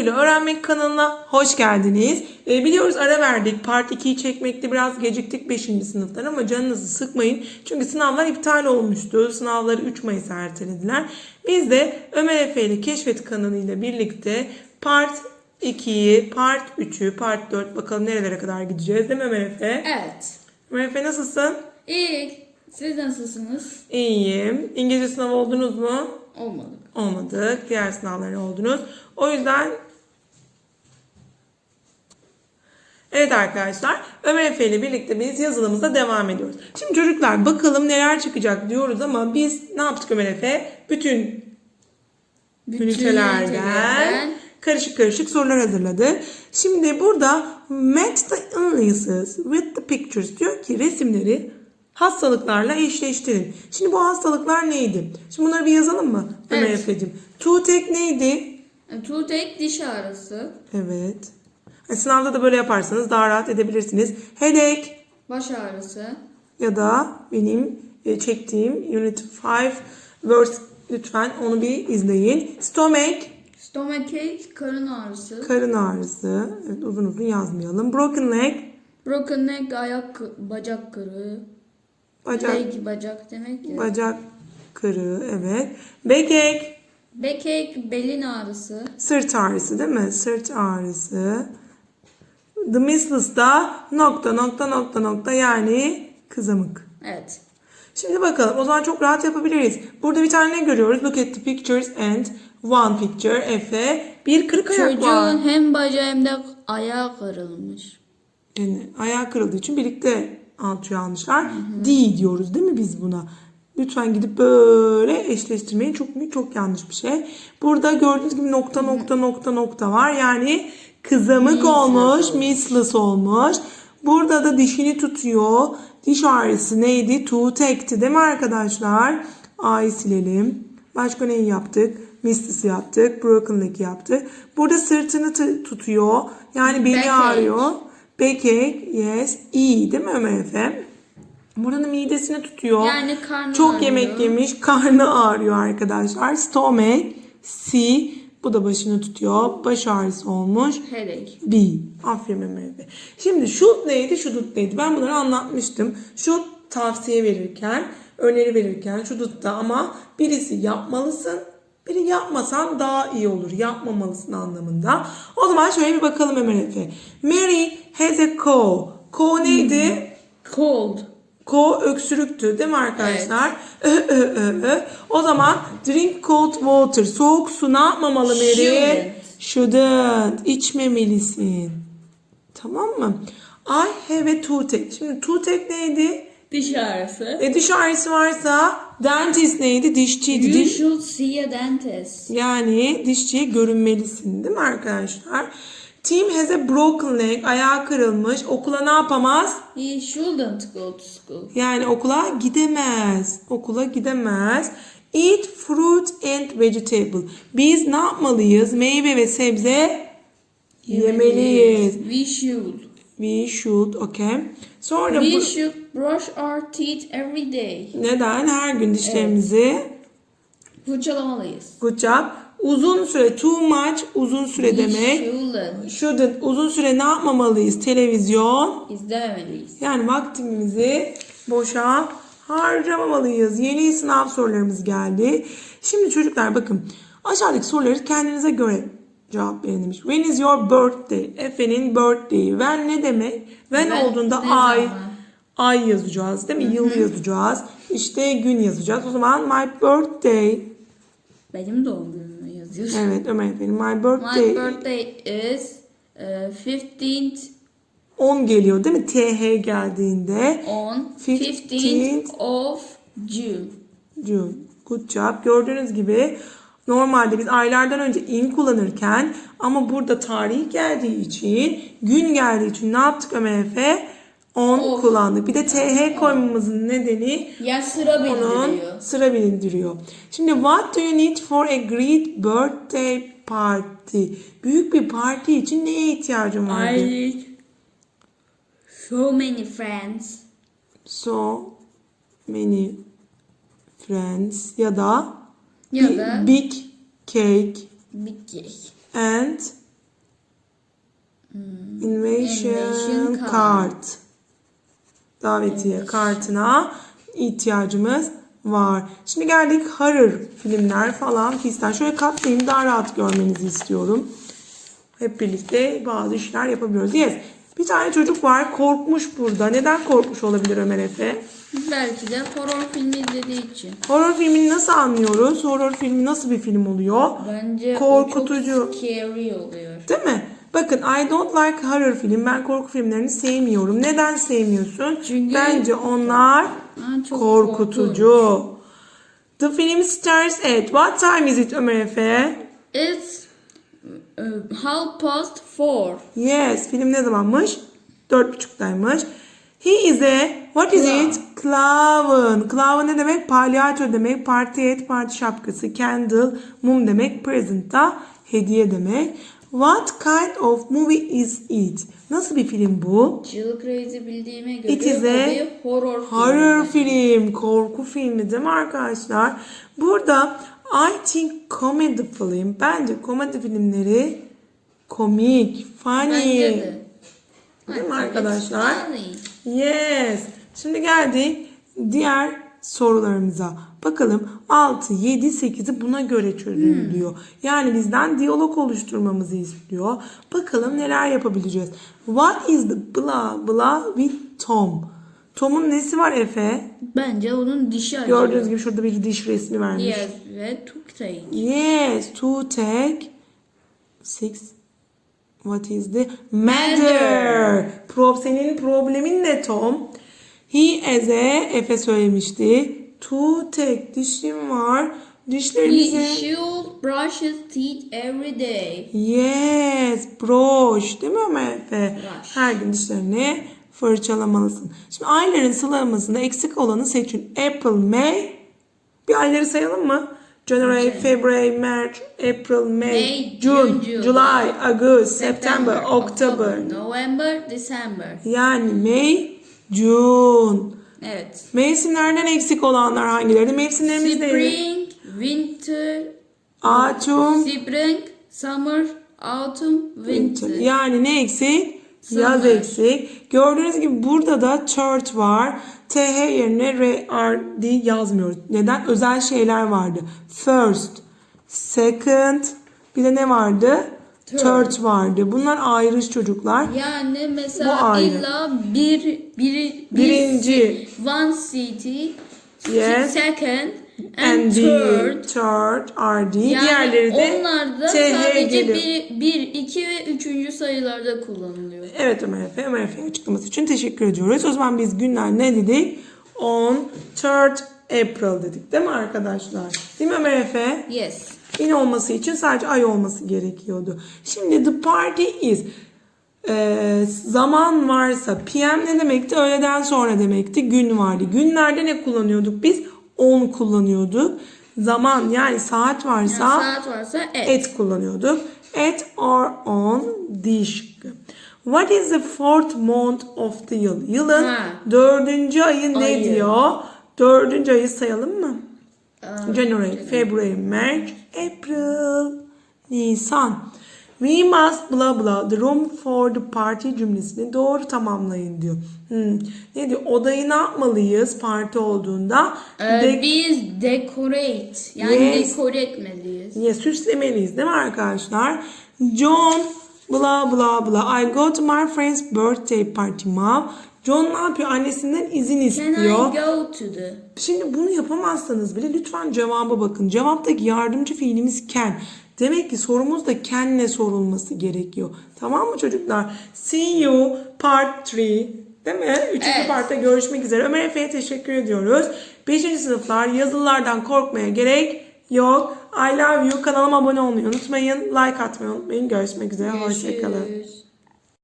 Soruyla Öğrenmek kanalına hoş geldiniz. Ee, biliyoruz ara verdik. Part 2'yi çekmekte biraz geciktik 5. sınıftan ama canınızı sıkmayın. Çünkü sınavlar iptal olmuştu. Sınavları 3 Mayıs'a ertelediler. Biz de Ömer Efe ile Keşfet kanalıyla birlikte Part 2'yi, Part 3'ü, Part 4 bakalım nerelere kadar gideceğiz değil mi Ömer Efe? Evet. Ömer Efe nasılsın? İyi. Siz nasılsınız? İyiyim. İngilizce sınavı oldunuz mu? Olmadık. olmadık. Diğer sınavlara oldunuz. O yüzden Evet arkadaşlar Ömer Efe ile birlikte biz yazılımıza devam ediyoruz. Şimdi çocuklar bakalım neler çıkacak diyoruz ama biz ne yaptık Ömer Efe? Bütün ünitelerden ünitelerden karışık karışık sorular hazırladı. Şimdi burada match the illnesses with the pictures diyor ki resimleri hastalıklarla eşleştirin. Şimdi bu hastalıklar neydi? Şimdi bunları bir yazalım mı Ömer Evet. Efe'cim? Toothache neydi? Toothache diş ağrısı, Evet. Ha, Sınavda da böyle yaparsanız daha rahat edebilirsiniz. Headache baş ağrısı, ya da benim e, çektiğim Unit 5 verse lütfen onu bir izleyin. Stomach stomachache, karın ağrısı, Karın ağrısı. Evet, uzun uzun yazmayalım. Broken leg. broken leg, ayak, bacak kırığı, Bacak, leg bacak demek ya. bacak kırığı. Evet. Backache. Backache, belin ağrısı, Sırt ağrısı değil mi? Sırt ağrısı. The measles da nokta nokta nokta nokta yani kızamık. evet. Şimdi bakalım. O zaman çok rahat yapabiliriz. Burada bir tane ne görüyoruz? Look at the pictures and one picture. Efe. Bir kırık ayak var. Çocuğun hem bacağı hem de ayağı kırılmış. Yani ayağı kırıldığı için birlikte alçıya almışlar. D diyoruz değil mi biz buna? Lütfen gidip böyle eşleştirmeyin. Çok çok yanlış bir şey. Burada gördüğünüz gibi nokta nokta nokta nokta var. Yani kızamık olmuş, measles olmuş. Burada da dişini tutuyor. Diş ağrısı neydi? Toothache'ti değil mi arkadaşlar? A'yı silelim. Başka neyi yaptık? Measles'ı yaptık. Broken leg yaptık. Burada sırtını tutuyor. Yani beli Backache. ağrıyor. Backache, yes. İyi değil mi Ömer Efe? Burada da midesini tutuyor. Yani karnı Çok ağrıyor. yemek yemiş, karnı ağrıyor arkadaşlar. Stomach, C. Bu da başını tutuyor. Baş ağrısı olmuş. Headache. B. Aferin Efe. Şimdi should neydi, should neydi? Ben bunları anlatmıştım. Should tavsiye verirken, öneri verirken should'da ama birisi yapmalısın, biri yapmasan daha iyi olur. Yapmamalısın anlamında. O zaman şöyle bir bakalım Efe. Mary has a cold. Cold neydi? Cold. Ko öksürüktü değil mi arkadaşlar? Ö, ö, ö, ö. O zaman drink cold water. Soğuk su ne yapmamalı Mary? Shouldn't. Shouldn't. İçmemelisin. Tamam mı? I have a toothache. Şimdi toothache neydi? Diş ağrısı. E, diş ağrısı varsa dentist neydi? Dişçiydi. You should see a dentist. yani dişçiye görünmelisin değil mi arkadaşlar? Tim has a broken leg. Ayağı kırılmış. Okula ne yapamaz? He shouldn't go to school. Yani okula gidemez. Okula gidemez. Eat fruit and vegetable. Biz ne yapmalıyız? Meyve ve sebze yemeliyiz. We should. We should, okay. Sonra We bu, should brush our teeth every day. neden? Her gün dişlerimizi Fırçalamalıyız. good job. Uzun süre, too much uzun süre demek. Shouldn't. Shouldn't, uzun süre ne yapmamalıyız? Televizyon. İzlememeliyiz. Yani vaktimizi boşa harcamamalıyız. Yeni sınav sorularımız geldi. Şimdi çocuklar bakın aşağıdaki soruları kendinize göre cevap verin demiş. When is your birthday? Efe'nin birthday. When ne demek? When, When olduğunda ay ay yazacağız değil mi? Yıl yazacağız. İşte gün yazacağız. O zaman my birthday. Benim doğum günümü yazıyorsun. Evet Ömer Efe'nin my My birthday. birthday is uh, 15th 10 geliyor değil mi? TH geldiğinde. on 15th 15th of June. June. Good job. Gördüğünüz gibi normalde biz aylardan önce in kullanırken ama burada tarih geldiği için, gün geldiği için ne yaptık Ömer Efe? On Of. kullandık. Bir de TH koymamızın nedeni Ya sıra onun bildiriyor. sıra bildiriyor. Şimdi what do you need for a great birthday party? Büyük bir parti için neye ihtiyacın vardı? I need so many friends. So many friends ya da Ya bi- da big cake big cake. and Invitation card. kart. Davetiye kartına ihtiyacımız var. Şimdi geldik horror filmler falan fistan. Şöyle katlayayım daha rahat görmenizi istiyorum. Hep birlikte bazı işler yapabiliyoruz. Yes. Bir tane çocuk var korkmuş burada. Neden korkmuş olabilir Ömer Efe? Belki de horror filmi izlediği için. Horror filmini nasıl anlıyoruz? Horror filmi nasıl bir film oluyor? Bence Korkutucu. çok scary oluyor. Değil mi? Bakın I don't like horror film. Ben korku filmlerini sevmiyorum. Neden sevmiyorsun? Çünkü- Bence onlar Ha, çok korkutucu. The film starts at what time is it Ömer Efe? It's uh, half past four. Yes, film ne zamanmış? Dört buçuktaymış. He is a, what is Clown. it? Clown. Clown ne demek? Palyaço demek. Party et, parti şapkası. Candle, mum demek. Present da hediye demek. What kind of movie is it? Nasıl bir film bu? Jill Crazy bildiğime göre It is a horror. Horror film, korku filmi değil mi arkadaşlar? Burada I think comedy film. Bence komedi filmleri komik, funny. Bence de. Değil mi arkadaşlar? Yes. Şimdi geldik diğer sorularımıza. Bakalım 6, 7, 8'i buna göre çözün diyor. Yani bizden diyalog oluşturmamızı istiyor. Bakalım neler yapabileceğiz. What is the blah blah with Tom? Tom'un nesi var Efe? Bence onun dişi acıyor. Gördüğünüz gibi şurada bir diş resmi vermiş. Yes ve toothache. Yes, to take six. What is the matter? Pro, senin problemin ne Tom? He as a Efe söylemişti. To take dişim var. He Dişlerimizi should brush his teeth every day. Yes, brush değil mi Ömer Efe? Brush. Her gün dişlerini fırçalamalısın. Şimdi ayların sıralamasında eksik olanı seçin. April, May. Bir ayları sayalım mı? January, February, March, April, May, May, June, June, July, July, August, September, October. November, December. Yani May, June. Evet. Mevsimlerden eksik olanlar hangileri? Mevsimlerimiz neydi? Spring, winter, Autumn, spring, summer, autumn, winter. Yani ne eksik? Yaz Summer. eksik. Gördüğünüz gibi burada da third var. TH yerine RD yazmıyoruz. Neden? Özel şeyler vardı. First, second, bir de ne vardı? Third. Third vardı. Bunlar ayrı çocuklar. Yani mesela illa bir, bir, bir Birinci. one city, Yes. second, and, And third. third, RD. Yani Diğerleri de onlar da sadece gelir. bir, bir, iki ve üçüncü sayılarda kullanılıyor. Evet Ömer Efe. Ömer Efe'nin açıklaması için teşekkür ediyoruz. O zaman biz günler ne dedik? On 3rd April dedik değil mi arkadaşlar? Değil mi Ömer Efe? Yes. Yine olması için sadece ay olması gerekiyordu. Şimdi the party is e, zaman varsa PM ne demekti? Öğleden sonra demekti. Gün vardı. Günlerde ne kullanıyorduk biz? On kullanıyorduk. Zaman yani saat varsa Yani saat varsa et. et kullanıyorduk. At or on diş. What is the fourth month of the year? Yılın Ha. dördüncü ayı ne Ayı. diyor? Dördüncü ayı sayalım mı? Aa, January, February, March, April, Nisan. We must blah blah the room for the party cümlesini doğru tamamlayın diyor. Hmm. Ne diyor? Odayı ne yapmalıyız parti olduğunda? Ee, De- biz decorate yani Yes. dekore etmeliyiz. Niye süslemeliyiz değil mi arkadaşlar? John blah blah blah. I go to my friend's birthday party mom. John ne yapıyor? Annesinden izin Can I istiyor. go to the? Şimdi bunu yapamazsanız bile lütfen cevaba bakın. Cevaptaki yardımcı fiilimiz can. Demek ki sorumuz da can'le sorulması gerekiyor. Tamam mı çocuklar? See you part 3. Değil mi? Üçüncü Evet. partta görüşmek üzere. Ömer Efe'ye teşekkür ediyoruz. Beşinci sınıflar yazılılardan korkmaya gerek yok. I love you. Kanalıma abone olmayı unutmayın. Like atmayı unutmayın. Görüşmek üzere. Hoşçakalın.